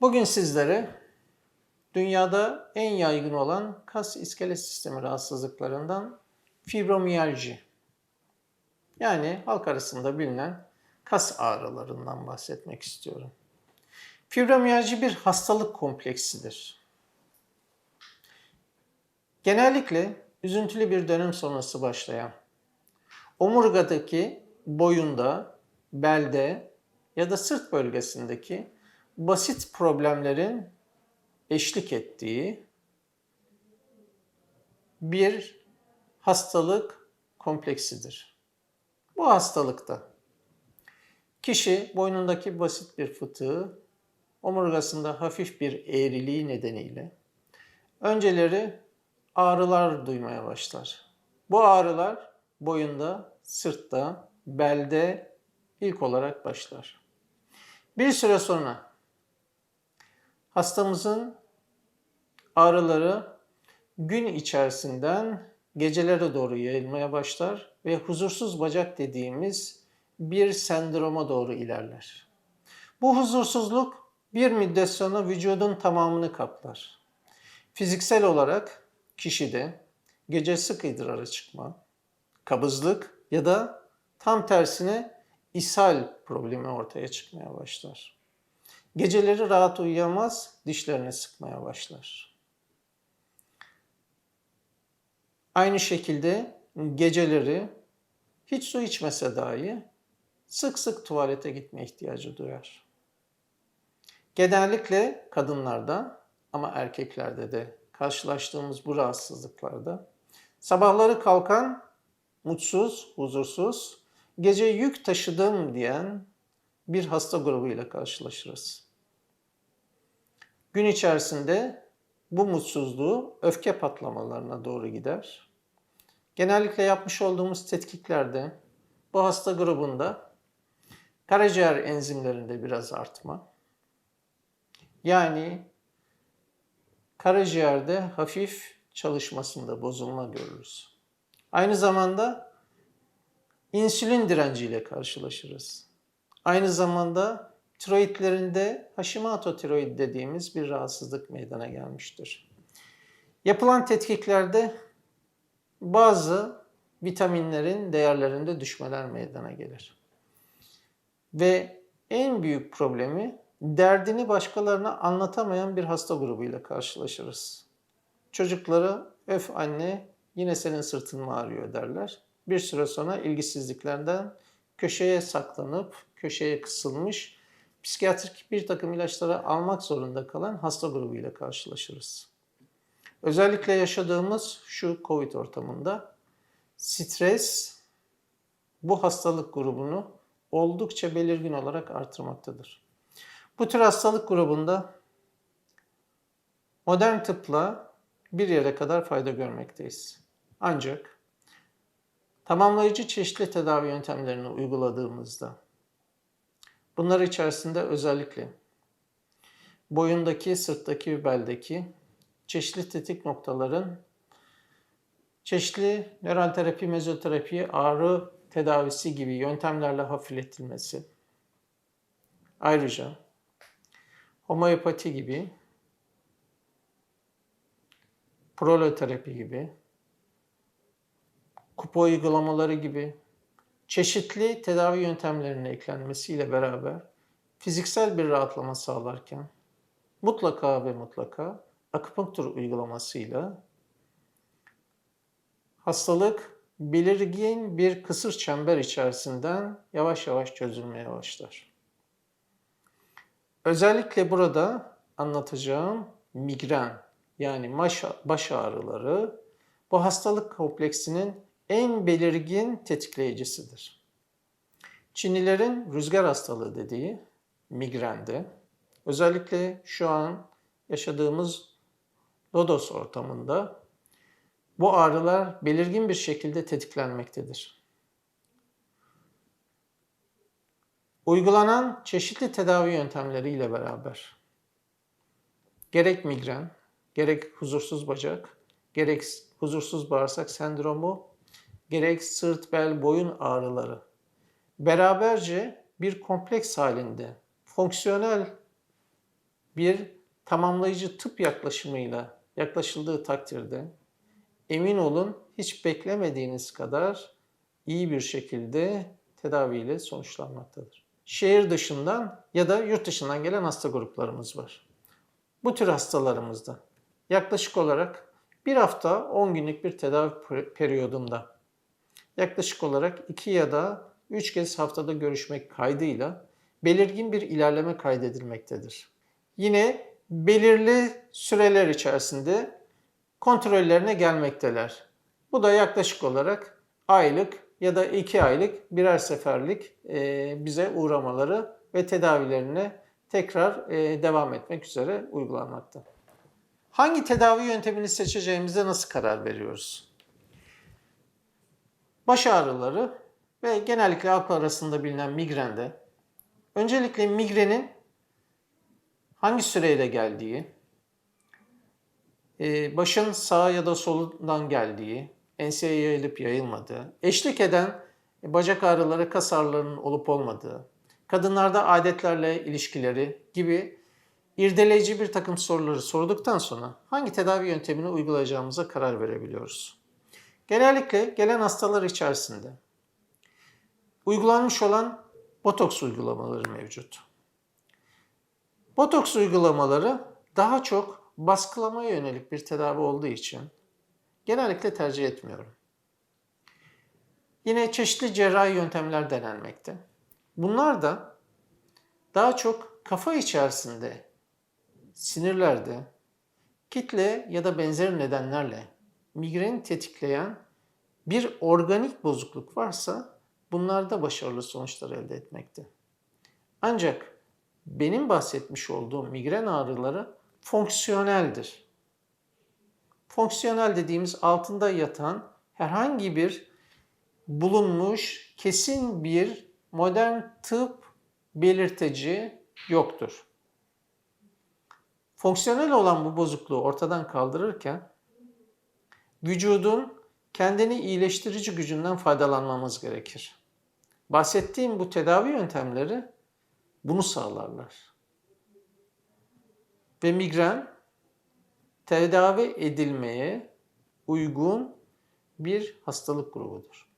Bugün sizlere dünyada en yaygın olan kas iskelet sistemi rahatsızlıklarından fibromiyalji yani halk arasında bilinen kas ağrılarından bahsetmek istiyorum. Fibromiyalji bir hastalık kompleksidir. Genellikle üzüntülü bir dönem sonrası başlayan, omurgadaki, boyunda, belde ya da sırt bölgesindeki basit problemlerin eşlik ettiği bir hastalık kompleksidir. Bu hastalıkta kişi boynundaki basit bir fıtığı, omurgasında hafif bir eğriliği nedeniyle önceleri ağrılar duymaya başlar. Bu ağrılar boyunda, sırtta, belde ilk olarak başlar. Bir süre sonra hastamızın ağrıları gün içerisinden gecelere doğru yayılmaya başlar ve huzursuz bacak dediğimiz bir sendroma doğru ilerler. Bu huzursuzluk bir müddet sonra vücudun tamamını kaplar. Fiziksel olarak kişide gece sık idrara çıkma, kabızlık ya da tam tersine ishal problemi ortaya çıkmaya başlar. Geceleri rahat uyuyamaz, dişlerini sıkmaya başlar. Aynı şekilde geceleri hiç su içmese dahi sık sık tuvalete gitme ihtiyacı duyar. Genellikle kadınlarda ama erkeklerde de karşılaştığımız bu rahatsızlıklarda sabahları kalkan mutsuz, huzursuz, gece yük taşıdım diyen bir hasta grubuyla karşılaşırız. Gün içerisinde bu mutsuzluğu öfke patlamalarına doğru gider. Genellikle yapmış olduğumuz tetkiklerde bu hasta grubunda karaciğer enzimlerinde biraz artma, yani karaciğerde hafif çalışmasında bozulma görürüz. Aynı zamanda insülin direnciyle karşılaşırız. Aynı zamanda tiroidlerinde Hashimoto tiroid dediğimiz bir rahatsızlık meydana gelmiştir. Yapılan tetkiklerde bazı vitaminlerin değerlerinde düşmeler meydana gelir. Ve en büyük problemi derdini başkalarına anlatamayan bir hasta grubuyla karşılaşırız. Çocukları öf anne yine senin sırtın mı ağrıyor derler. Bir süre sonra ilgisizliklerden köşeye saklanıp köşeye kısılmış psikiyatrik bir takım ilaçları almak zorunda kalan hasta grubuyla karşılaşırız. Özellikle yaşadığımız şu Covid ortamında stres bu hastalık grubunu oldukça belirgin olarak artırmaktadır. Bu tür hastalık grubunda modern tıpla bir yere kadar fayda görmekteyiz. Ancak tamamlayıcı çeşitli tedavi yöntemlerini uyguladığımızda bunlar içerisinde özellikle boyundaki, sırttaki ve beldeki çeşitli tetik noktaların çeşitli nöral terapi, mezoterapi, ağrı tedavisi gibi yöntemlerle hafifletilmesi. Ayrıca homeopati gibi, proloterapi gibi, kupa uygulamaları gibi çeşitli tedavi yöntemlerine eklenmesiyle beraber fiziksel bir rahatlama sağlarken mutlaka ve mutlaka akupunktur uygulamasıyla hastalık belirgin bir kısır çember içerisinden yavaş yavaş çözülmeye başlar. Özellikle burada anlatacağım migren yani baş ağrıları bu hastalık kompleksinin en belirgin tetikleyicisidir. Çinlilerin rüzgar hastalığı dediği migrende özellikle şu an yaşadığımız Lodos ortamında bu ağrılar belirgin bir şekilde tetiklenmektedir. Uygulanan çeşitli tedavi yöntemleriyle beraber gerek migren, gerek huzursuz bacak, gerek huzursuz bağırsak sendromu, gerek sırt, bel, boyun ağrıları beraberce bir kompleks halinde fonksiyonel bir tamamlayıcı tıp yaklaşımıyla yaklaşıldığı takdirde emin olun hiç beklemediğiniz kadar iyi bir şekilde tedaviyle sonuçlanmaktadır. Şehir dışından ya da yurt dışından gelen hasta gruplarımız var. Bu tür hastalarımızda yaklaşık olarak bir hafta 10 günlük bir tedavi per- periyodunda yaklaşık olarak 2 ya da 3 kez haftada görüşmek kaydıyla belirgin bir ilerleme kaydedilmektedir. Yine belirli süreler içerisinde kontrollerine gelmekteler. Bu da yaklaşık olarak aylık ya da iki aylık birer seferlik e, bize uğramaları ve tedavilerine tekrar e, devam etmek üzere uygulanmakta. Hangi tedavi yöntemini seçeceğimize nasıl karar veriyoruz? Baş ağrıları ve genellikle halk arasında bilinen migrende öncelikle migrenin hangi süreyle geldiği, e, başın sağ ya da solundan geldiği, enseye yayılıp yayılmadığı, eşlik eden bacak ağrıları, kas ağrılarının olup olmadığı, kadınlarda adetlerle ilişkileri gibi irdeleyici bir takım soruları sorduktan sonra hangi tedavi yöntemini uygulayacağımıza karar verebiliyoruz. Genellikle gelen hastalar içerisinde uygulanmış olan botoks uygulamaları mevcut. Botoks uygulamaları daha çok baskılamaya yönelik bir tedavi olduğu için genellikle tercih etmiyorum. Yine çeşitli cerrahi yöntemler denenmekte. Bunlar da daha çok kafa içerisinde sinirlerde kitle ya da benzer nedenlerle migreni tetikleyen bir organik bozukluk varsa bunlarda başarılı sonuçlar elde etmekte. Ancak benim bahsetmiş olduğum migren ağrıları fonksiyoneldir. Fonksiyonel dediğimiz altında yatan herhangi bir bulunmuş kesin bir modern tıp belirteci yoktur. Fonksiyonel olan bu bozukluğu ortadan kaldırırken vücudun kendini iyileştirici gücünden faydalanmamız gerekir. Bahsettiğim bu tedavi yöntemleri bunu sağlarlar. Ve migren tedavi edilmeye uygun bir hastalık grubudur.